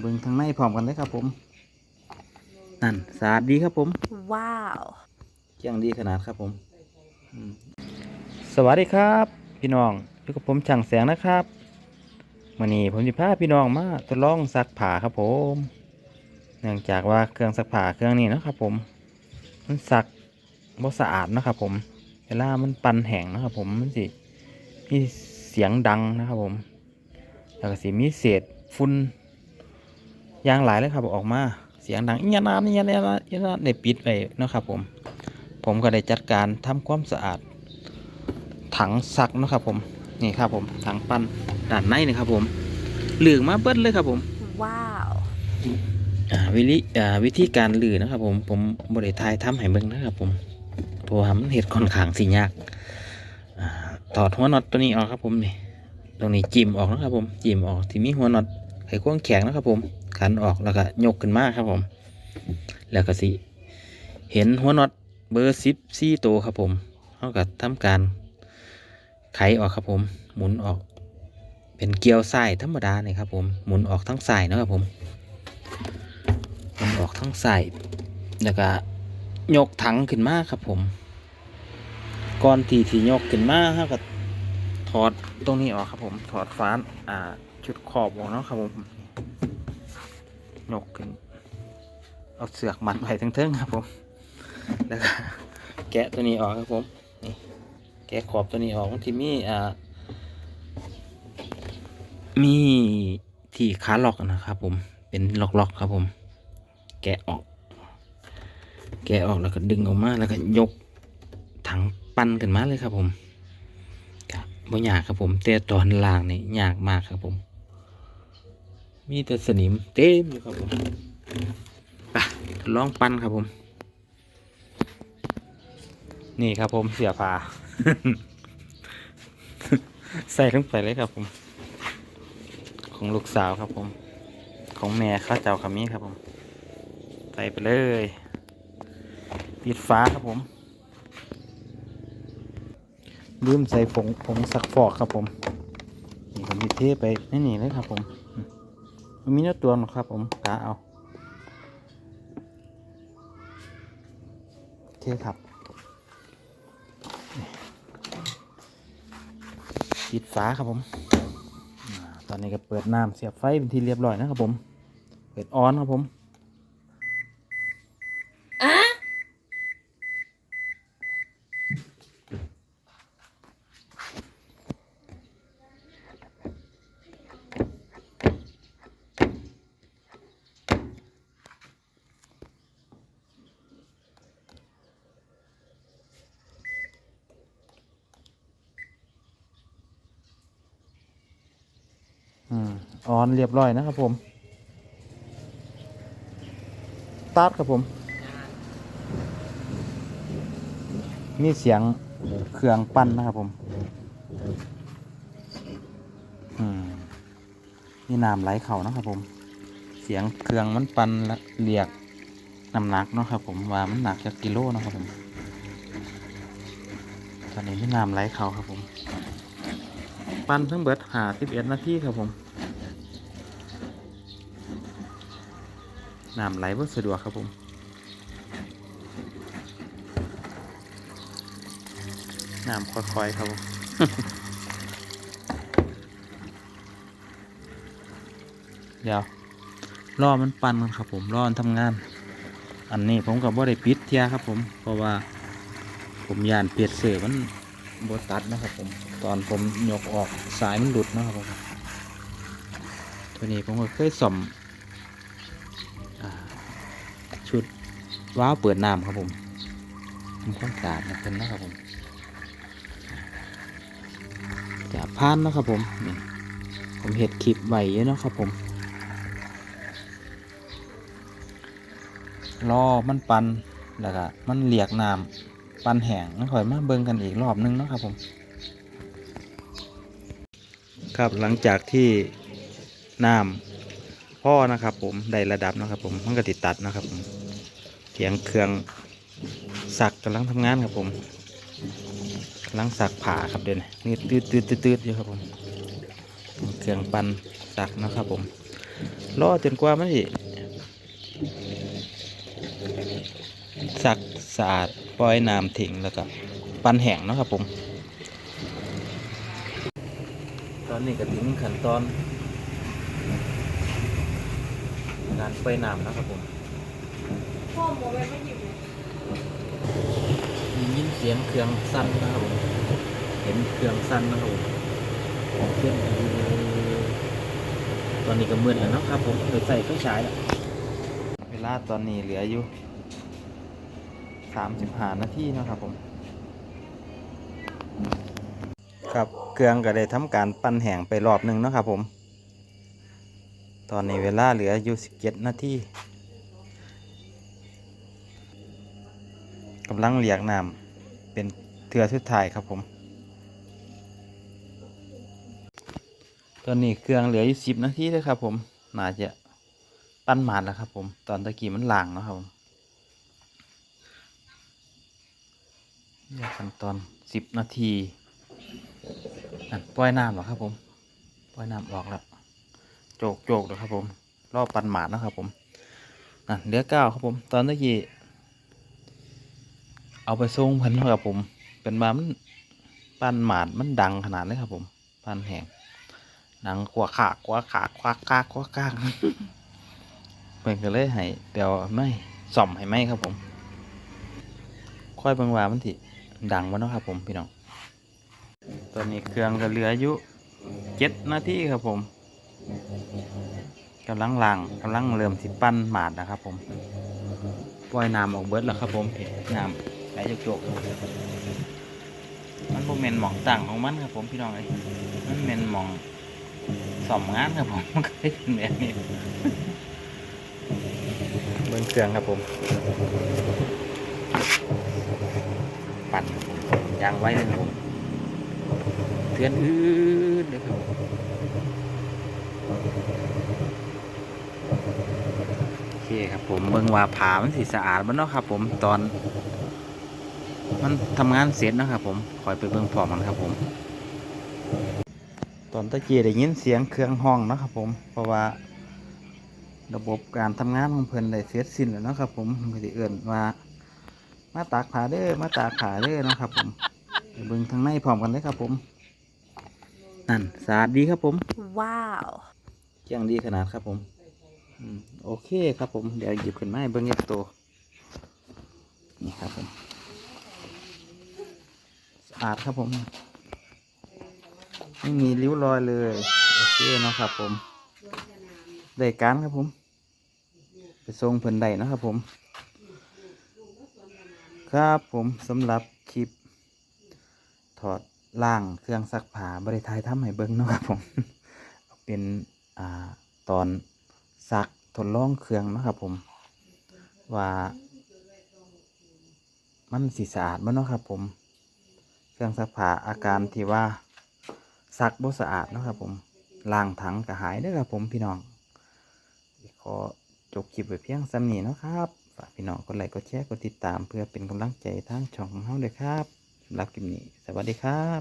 เบิ่งทางในพร้อมกันเลยครับผม นั่นสะอาดดีครับผม Wow. เกี่ยงดีขนาดครับผมอืมสวัสดีครับ พี่น้องอยู่กับผมช่างแสงนะครับวันนี้ผมจะพาพี่น้องมาทดลองซักผ้าครับผม เนื่องจากว่าเครื่องซักผ้าเครื่องนี้เนาะครับผม มันซักบ่สะอาดเนาะครับผมเวลามันปั่นแห้งนะครับผมมันสิมีเสียงดังนะครับผม แล้วก็สิมีเศษฝุ่นอ ยางหลายเลยครับออกมาเสียงดังอีหยานาอีหยานาอีหยานาอีหยานาได้ปิดไว้เนาะครับผม ผมก็ได้จัดการทำความสะอาด ถังซักเนาะครับผมนี่ครับผมถังปั้นด้านในนี่ครับผมเหลืองมาเบิ้เลยครับผม Wow. อ่าวิธีอ่าวิธีการลือนะครับผมผมบริทายทำให้เบิ่งนะครับผมเพราะว่ามันเห็ดค่อนข้างสิยากอ่าถอดหัวน็อตตัวนี้ออกครับผมนี่ตรงนี้จิ้มออกนะครับผมจิ้มออกที่มีหัวน็อตไขควงแข็งนะครับผม ขันออกแล้วก็ยกขึ้นมาครับผม แล้วก็สิเห็นหัวน็อตเบอร์สิบสี่ตัวครับผมเขาก็ทำการไขออกครับผม หมุนออก เป็นเกลียวไส้ธรรมดาเนี่ยครับผมหมุนออกทั้งสายนะครับผมหมันออกทั้งใส่แล้วก็ยกถังขึ้นมาครับผมก่อนที่ที่ยกขึ้นมาครับก็ถอดตรงนี้ออกครับผมถอดฟ้านอ่าชุดขอบออกเนาะครับผม ยกขึ้น เอาเสือกมัดไว้ทั้งๆครับผม แล้วก็แกะตัวนี้ออกครับผมนี่แกะขอบตัวนี้ออกทีมีอ่ามีที่ขาล็อกนะครับ ผมเป็นล็อกๆครับผม แกะออก แกะออกแล้วก็ดึงออกมาแล้วก็ยกถังปั้นขึ้นมาเลยครับผมครับบ่ยากครับผมแต่ตอนล่างนี่ยากมากครับผม มีแต่สนิมเต็มอยู่ครับผมไปลองปั้นครับผม นี่ครับผมเสียผ้าใส่ลงไปเลยครับผม ของลูกสาวครับผม ของแม่ข้าเจ้าคำนี้ครับผม ใส่ไปเลยปิดฟ้าครับผมลืมใส่ผงผงสักฟอกครับผม นี่ผมมีเทไปนี่นี่เลยครับผม มีเนื้อตัวหรอกครับผมกาเอาโอเคครับปิดฝาครับผม ตอนนี้ก็เปิดน้ำเสียบไฟเป็นที่เรียบร้อยนะครับผม เปิดออนครับผม ออนเรียบร้อยนะครับผมตาร์ทครับผม มีเสียงเครื่องปั้นนะครับผมอืมมีน้ำไหลเข่านะครับผม เสียงเครื่องมันปั้นและเรียกน้ำหนักเนาะครับผมว่ามันหนักจากกิโลนะครับผมตอนนี้มีน้ำไหลเข่าครับผม ปั้นทั้งเบิดหาสิบเอ็ดนาทีครับผม น้ำไหลบ่สะดวกครับผมน้ำค่อยๆครับผมเดี๋ยวรอมันปั่นกันครับผมรอมันทำงาน อันนี้ผมกับว่าได้ปิดเทียครับผมเพราะว่าผมยานเปียดเสือมันบตัดนะครับผมตอนผมยกออกสายมันหลุดนะครับผมตัวนี้ผมก็เคยส่อม ว้าวเปิดน้ำครับผมทำความสะอาดนะเพิ่นนะครับผมจะพานนะครับผมนี่ผมเห็ดคลิปไว้เยอะนะครับผมรอมันปันแล้วก็มันเหลียกน้ำปันแห้งแล้วค่อยมาเบิ่งกันอีกรอบนึงนะครับผม ครับหลังจากที่น้ำพ่อนะครับผมได้ระดับนะครับผมมันก็ติดตัดนะครับผม สียงเครื่องสักกำลังทำงานครับผมกำลังสักผ่าครับเด่นนี่ตืดตืดตืดอยู่ครับผมเครื่องปั่นสักนะครับผมรอจนกว่ามันสิสักสะอาดปล่อยน้ำทิ้งแล้วก็ปั้นแห้งนะครับผม ตอนนี้ก็ถึงขั้นตอน การปล่อยน้ำแล้วครับผม พ่อโมเมนต์ไม่หยิบยินเสียงเครื่องสั้นนะครับผมเห็นเครื่องสั้นนะครับผมเครื่องตอนนี้ก็มืดแล้วเนาะครับผมเลยใส่ไฟฉายแล้วเวลาตอนนี้เหลืออยู่สามสิบห้านาทีนะครับผม ครับเครื่องก็ได้ทำการปั้นแห้งไปรอบหนึ่งนะครับผม ตอนนี้เวลาเหลืออยู่สิบเจ็ดนาที กำลังเรียกน้ำเป็นเทือสุดท้ายครับผม ตอนนี้เครื่องเหลืออยู่สิบนาทีเลยครับ ผมน่าจะปั้นหมาดแล้วครับ ผม ตอนตะกี้มันหล่างเนาะครับผมเรียกขั้นตอนสิบนาทีนั่นปล่อยน้ำแล้วครับ ผมปล่อยน้ำออกแล้วโจกโจกแล้วครับผมรอบปันหมาดนะครับผมนั่นเหลือเก้าครับผม ตอนตะกี้ เอาไปส่งเพิ่นครับผม เป็นมามันปั้นหมาดมันดังขนาดเลยครับ ผมปั้นแห้งดังกว่าขากกว่าขากกว่าขากกว่าขากเพิ่นก็เลยให้เดี๋ยวไม่ส่อมให้ไหมครับ ผมค่อยบิ่งว่ามันสิดังวะเนาะครับ ผมพี่น้องตอนนี้เครื่องก็เหลืออยู่เจ็ดนาทีครับผมกำลังล่างกำลังเริ่มสิปั้นหมาดนะครับ ผมปล่อยน้ำออกเบิดแล้วครับ ผมน้ำ ไหลโจกๆมันโมเมนหมองต่างของมันครับผมพี่น้องเอ้ยมันเมนหมองสอมงานครับผมมันก็ได้เป็นแบบนี้เบิ้งเครื่องครับผม ปั่นครับผมยางไว้เลยครับผมเทือนอืดเลยครับผมโอเคครับผมเบิ่งว่าผามันสีสะอาดมันเนาะครับผมตอน มันทำงานเสร็จเนาะครับผมคอยไปเบิ่งพร้อมมันครับผม ตอนตะกี้ได้ยินเสียงเครื่องห้องเนาะครับผม เพราะว่าระบบการทำงานของเพิ่นได้เสร็จสิ้นแล้วเนาะครับผมมันก็สิเอิ่นว่ามาตากผ้าเด้อมาตากผ้าเด้อเนาะครับผมไปเบิ่งทางในพร้อมกันเลยครับผมนั่นสะอาดดีครับผม ว้าวเจียงดีขนาดครับผมอืมโอเคครับผม เดี๋ยวหยิบขึ้นมาให้เบิ้งยักตัวนี่ครับผม สะอาดครับผม ไม่มีริ้วรอยเลย โอเคเนาะครับผมได้การครับผม ไปส่งเพิ่นได้นะครับผม ครับผมสำหรับคลิป ถอดล่างเครื่องซักผ้าบริทายทำให้เบิ้งเนาะครับผม เป็นอ่าตอนซักทดลองเครื่องนะครับผม ว่า มันสีสะอาดมั้เนาะครับผม เครื่องซักผ้าอาการที่ว่าซักบ่สะอาดนะครับผมล้างถังก็หายด้อครับผมพี่น้องขอจบคลิปไว้เพียงสำนี้นะครับฝากพี่น้องกดไลค์กดแชร์กดติดตามเพื่อเป็นกำลังใจทางช่องของเราด้วยครับสำหรับคลิปนี้ สวัสดีครับ